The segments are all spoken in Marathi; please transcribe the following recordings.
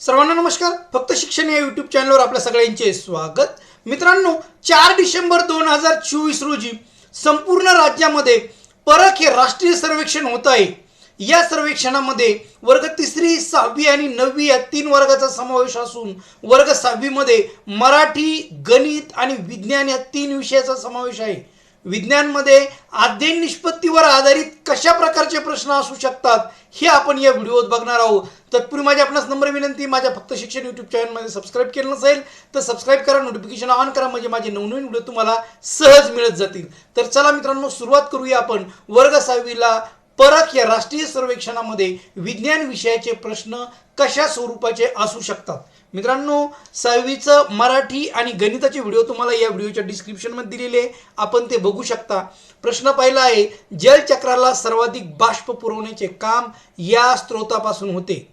सर्वांना नमस्कार. फक्त शिक्षण या युट्यूब चॅनलवर आपल्या सगळ्यांचे स्वागत. मित्रांनो चार डिसेंबर दोन हजार चोवीस रोजी संपूर्ण राज्यामध्ये परख हे राष्ट्रीय सर्वेक्षण होत आहे. या सर्वेक्षणामध्ये वर्ग तिसरी सहावी आणि नववी या तीन वर्गाचा समावेश असून वर्ग सहावीमध्ये मराठी गणित आणि विज्ञान या तीन विषयाचा समावेश आहे. विज्ञानमध्ये अध्ययन निष्पत्तीवर आधारित कशा प्रकारचे प्रश्न असू शकतात हे आपण या व्हिडिओत बघणार आहोत. तत्पूर्वी माझ्या आपणास नंबर विनंती माझ्या फक्त शिक्षण यूट्यूब चॅनलमध्ये सबस्क्राईब केलं नसेल तर सबस्क्राईब करा नोटिफिकेशन ऑन करा म्हणजे माझे नवनवीन व्हिडिओ तुम्हाला सहज मिळत जातील. तर चला मित्रांनो सुरुवात करूया आपण. वर्ग सहावीला परत या राष्ट्रीय सर्वेक्षणामध्ये विज्ञान विषयाचे प्रश्न कशा स्वरूपाचे असू शकतात? मित्रांनो सहावीचं मराठी आणि गणिताचे व्हिडिओ तुम्हाला या व्हिडिओच्या डिस्क्रिप्शनमध्ये दिलेले आहे. आपण ते बघू शकता. प्रश्न पहिला आहे जलचक्राला सर्वाधिक बाष्प पुरवण्याचे काम या स्रोतापासून होते.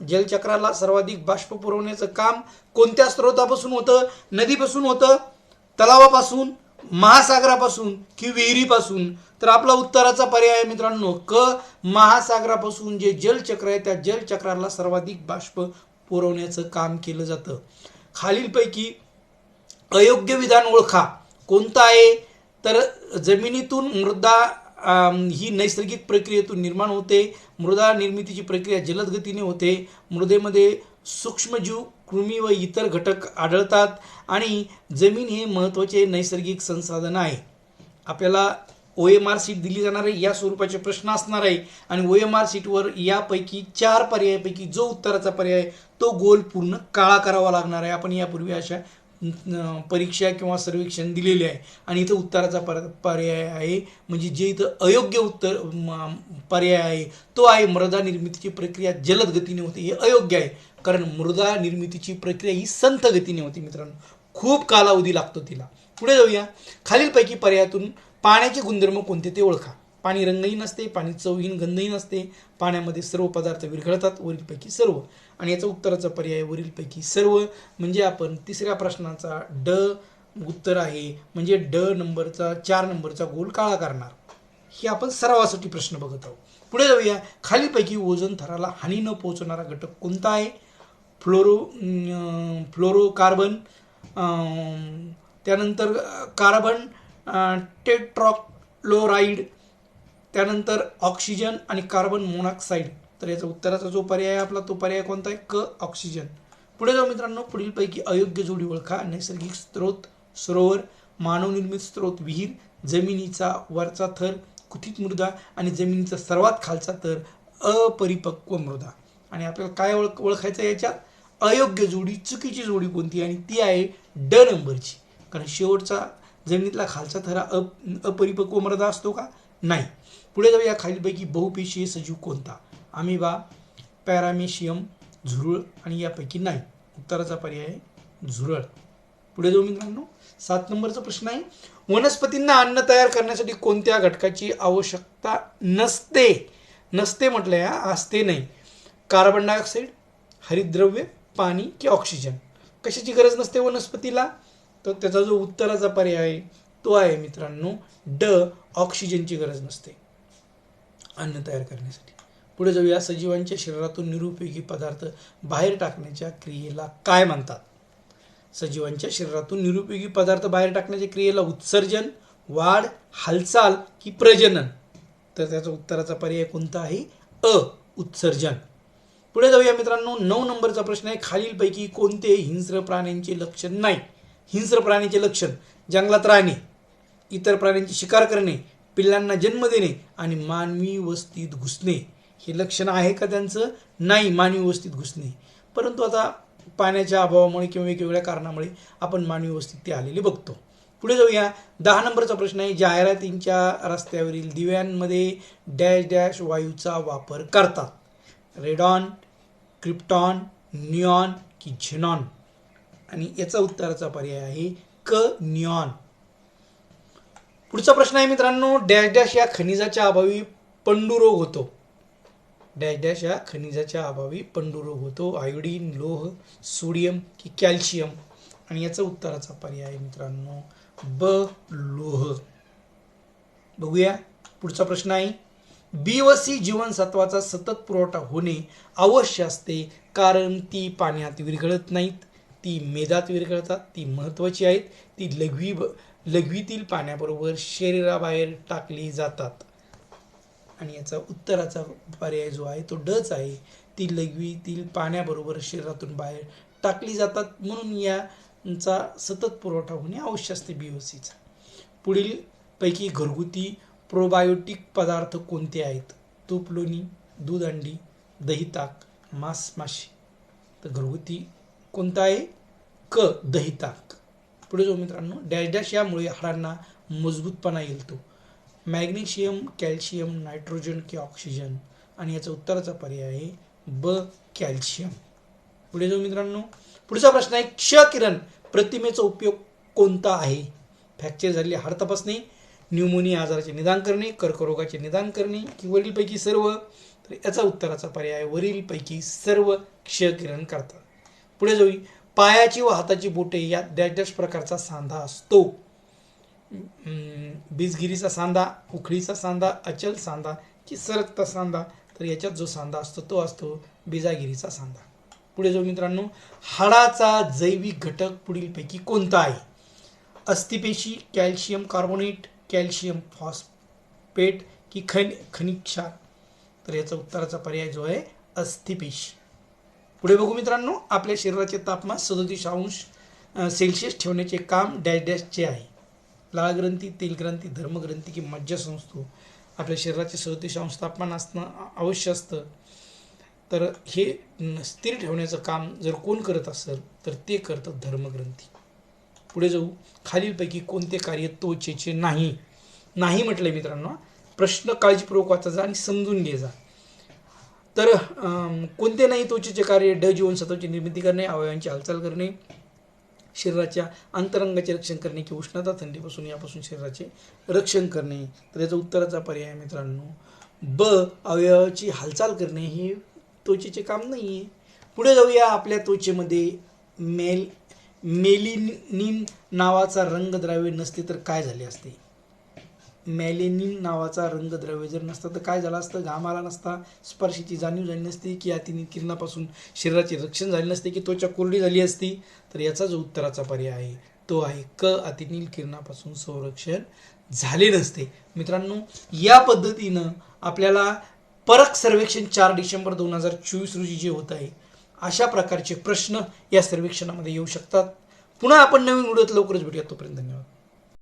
जलचक्राला सर्वाधिक बाष्प पुरवण्याचं काम कोणत्या स्रोतापासून होतं? नदीपासून होतं तलावापासून महासागरापासून की विहिरीपासून? तर आपला उत्तराचा पर्याय आहे मित्रांनो क महासागरापासून जे जलचक्र आहे त्या जलचक्राला सर्वाधिक बाष्प पुरवण्याचं काम केलं जातं. खालीलपैकी अयोग्य विधान ओळखा. कोणतं आहे? तर जमिनीतून मृदा ही नैसर्गिक प्रक्रियेतून निर्माण होते. मृदा निर्मितीची प्रक्रिया जलद गतीने होते. मृदेमध्ये सूक्ष्मजीव कृमी व इतर घटक आढळतात. आणि जमीन हे महत्त्वाचे नैसर्गिक संसाधन आहे. आपल्याला ओ एम आर सीट दिली जाणार आहे या स्वरूपाचे प्रश्न असणार आहे. आणि ओ एम आर सीटवर यापैकी चार पर्यायापैकी जो उत्तराचा पर्याय आहे, तो गोल पूर्ण काळा करावा लागणार आहे. आपण यापूर्वी अशा परीक्षा किंवा सर्वेक्षण दिलेले आहे. आणि इथं उत्तराचा पर पर्याय आहे. म्हणजे जे इथं अयोग्य उत्तर म, पर्याय आहे तो आहे मृदा निर्मितीची प्रक्रिया जलद गतीने होते हे अयोग्य आहे. कारण मृदा निर्मितीची प्रक्रिया ही संथ गतीने होती मित्रांनो. खूप कालावधी लागतो तिला. पुढे जाऊया. खालीलपैकी पर्यायातून पाण्याचे गुणधर्म कोणते ते ओळखा. पाणी रंगहीन नसते पाणी चवहीन गंधहीन असते. पाण्यामध्ये सर्व पदार्थ विरघळतात वरीलपैकी सर्व. आणि याचा उत्तराचा पर्याय वरीलपैकी सर्व. म्हणजे आपण तिसऱ्या प्रश्नाचा ड उत्तर आहे. म्हणजे ड नंबरचा चार नंबरचा गोल काळा करणार. हे आपण सरावासाठी प्रश्न बघत आहोत. पुढे जाऊया. खालीपैकी ओझोन थराला हानी न पोहोचवणारा घटक कोणता आहे? फ्लोरो फ्लोरो फ्लोरोकार्बन त्यानंतर कार्बन टेट्रॉक्लोराईड त्यानंतर ऑक्सिजन आणि कार्बन मोनॉक्साईड तर याचा उत्तराचा जो पर्याय आहे आपला तो पर्याय कोणता आहे? क ऑक्सिजन पुढे जाऊ मित्रांनो पुढीलपैकी अयोग्य जोडी ओळखा. नैसर्गिक स्रोत सरोवर मानवनिर्मित स्रोत विहीर जमिनीचा वरचा थर कुथित मृदा आणि जमिनीचा सर्वात खालचा थर अपरिपक्व मृदा. आणि आपल्याला काय ओळख ओळखायचं याच्यात? अयोग्य जोडी चुकीची जोडी कोणती आणि ती आहे ड नंबरची. कारण शेवटचा जमिनीतला खालचा थरा अप अपरिपक्व मृदा असतो का? नाही. पुढे जाऊया खालीलपैकी बहुपेशीय सजीव कोणता? अमिबा पॅरामेशियम झुरळ आणि यापैकी नाही. उत्तराचा पर्याय झुरळ. पुढे जाऊ मित्रांनो. सात नंबरचा प्रश्न आहे. वनस्पतींना अन्न तयार करण्यासाठी कोणत्या घटकाची आवश्यकता नसते? नसते म्हटलं या असते नाही. कार्बन डायऑक्साईड हरितद्रव्य पाणी की ऑक्सिजन? कशाची गरज नसते वनस्पतीला? तर त्याचा जो उत्तराचा पर्याय आहे तो आहे मित्रांनो ड ऑक्सिजनची गरज नसते. अन्न तयार करण्यासाठी. पुढे जाऊया. सजीवांच्या शरीरातून निरुपयोगी पदार्थ बाहेर टाकण्याच्या क्रियेला काय म्हणतात? सजीवांच्या शरीरातून निरुपयोगी पदार्थ बाहेर टाकण्याच्या क्रियेला उत्सर्जन वाढ हालचाल की प्रजनन? तर त्याचा उत्तराचा पर्याय कोणता आहे? अ उत्सर्जन. पुढे जाऊया मित्रांनो. नऊ नंबरचा प्रश्न आहे. खालीलपैकी कोणते हिंस्र प्राण्यांचे लक्षण नाही? हिंस्र प्राण्याचे लक्षण जंगलात राहणे इतर प्राण्यांची शिकार करणे पिल्लांना जन्म देणे आणि मानवी वस्तीत घुसणे. हे लक्षण आहे का त्यांचं? नाही मानवी वस्तीत घुसणे. परंतु आता पाण्याच्या अभावामुळे किंवा वेगवेगळ्या कारणामुळे आपण मानवी वस्तीत ते आलेले बघतो. पुढे जाऊया. दहा नंबरचा प्रश्न आहे. जाहिरातींच्या रस्त्यावरील दिव्यांमध्ये डॅश डॅश वायूचा वापर करतात. रेडॉन क्रिप्टॉन निऑन की झेनॉन. आणि याचा उत्तराचा पर्याय आहे क न्यॉन. पुढचा प्रश्न आहे मित्रांनो डॅश डॅश या खनिजाच्या अभावी पंडुरोग होतो. डॅश डॅश या खनिजाच्या अभावी पंडुरोग होतो. आयोडीन लोह सोडियम की कॅल्शियम. आणि याचा उत्तराचा पर्याय आहे मित्रांनो ब लोह. बघूया पुढचा प्रश्न आहे. बी व सी जीवनसत्वाचा सतत पुरवठा होणे आवश्यक असते कारण ती पाण्यात विरघळत नाहीत. ती मेदात विरघळतात ती महत्त्वाची आहेत ती लघवी लघवीतील पाण्याबरोबर शरीराबाहेर टाकली जातात. आणि याचा उत्तराचा पर्याय जो आहे तो डच आहे ती लघवीतील पाण्याबरोबर शरीरातून बाहेर टाकली जातात. म्हणून याचा सतत पुरवठा होणे आवश्यक असते बी ओ सीचा पुढील पैकी घरगुती प्रोबायोटिक पदार्थ कोणते आहेत? तूप लोणी दूध अंडी दही ताक मांस माशी. तर घरगुती कोणता आहे क दहिताक पुढे जो मित्रांनो डॅश डॅश यामुळे हाडांना मजबूतपणा येईल तो मॅग्नेशियम कॅल्शियम नायट्रोजन की ऑक्सिजन. आणि याचा उत्तराचा पर्याय आहे ब कॅल्शियम. पुढे जो मित्रांनो पुढचा प्रश्न आहे क्ष किरण प्रतिमेचा उपयोग कोणता आहे? फ्रॅक्चर झालेली हाड तपासणे न्यूमोनिया आजाराचे निदान करणे कर्करोगाचे निदान करणे की वरीलपैकी सर्व? तर याचा उत्तराचा पर्याय वरीलपैकी सर्व क्षकिरण करतात. पुढे जाऊ पायाची व हाताची बोटे या डॅश डॅश प्रकारचा सांधा असतो. बीजगिरीचा सांधा उखळीचा सांधा अचल सांधा की सरकता सांधा तर याच्यात जो सांधा असतो तो असतो बिजागिरीचा सांधा. पुढे जाऊ मित्रांनो हाडाचा जैविक घटक पुढीलपैकी कोणता आहे? अस्थिपेशी कॅल्शियम कार्बोनेट कॅल्शियम फॉस्फेट की खन खनिज क्षार? तर याचा उत्तराचा पर्याय जो आहे अस्थिपेशी. पुढे बघू मित्रांनो आपल्या शरीराचे तापमान सदोतीस अंश सेल्सिअस ठेवण्याचे काम डॅश डॅशचे आहे. लाळ ग्रंथी तेल ग्रंथी धर्मग्रंथी किंवा मज्जासंस्थू आपल्या शरीराचे सदोतीस अंश तापमान असणं अवश्य असतं. तर हे स्थिर ठेवण्याचं काम जर कोण करत असेल तर ते करतं धर्मग्रंथी पुढे जाऊ. खालीलपैकी कोणते कार्य त्वचेचे नाही? नाही म्हटलंय मित्रांनो प्रश्न काळजीपूर्वक वाचायचा आणि समजून घ्यायचा तर कोणते नाही त्वचेचे कार्य ड जीवनसत्वाची निर्मिती करणे अवयवांची हालचाल करणे शरीराच्या अंतरंगाचे रक्षण करणे की उष्णता थंडीपासून यापासून शरीराचे रक्षण करणे? तर याचा उत्तराचा पर्याय मित्रांनो ब अवयवाची हालचाल करणे हे त्वचेचे काम नाही आहे पुढे जाऊया आपल्या त्वचेमध्ये मेल मेलिनिन नावाचा रंगद्रव्य नसते तर काय झाले असते? मॅलेनिन नावाचा रंगद्रव्य जर नसतं तर काय झालं असतं? घाम आला नसता. स्पर्शीची जाणीव झाली नसती की अतिनी किरणापासून शरीराचे रक्षण झाले नसते की त्वचा कोरडी झाली असती. तर याचा जो उत्तराचा पर्याय आहे तो आहे क अतिनील किरणापासून संरक्षण झाले नसते. मित्रांनो या पद्धतीनं आपल्याला परक सर्वेक्षण चार डिसेंबर दोन हजार चोवीस रोजी जे होत आहे अशा प्रकारचे प्रश्न या सर्वेक्षणामध्ये येऊ शकतात. पुन्हा आपण नवीन व्हिडिओत लवकरच भेटूया तोपर्यंत धन्यवाद.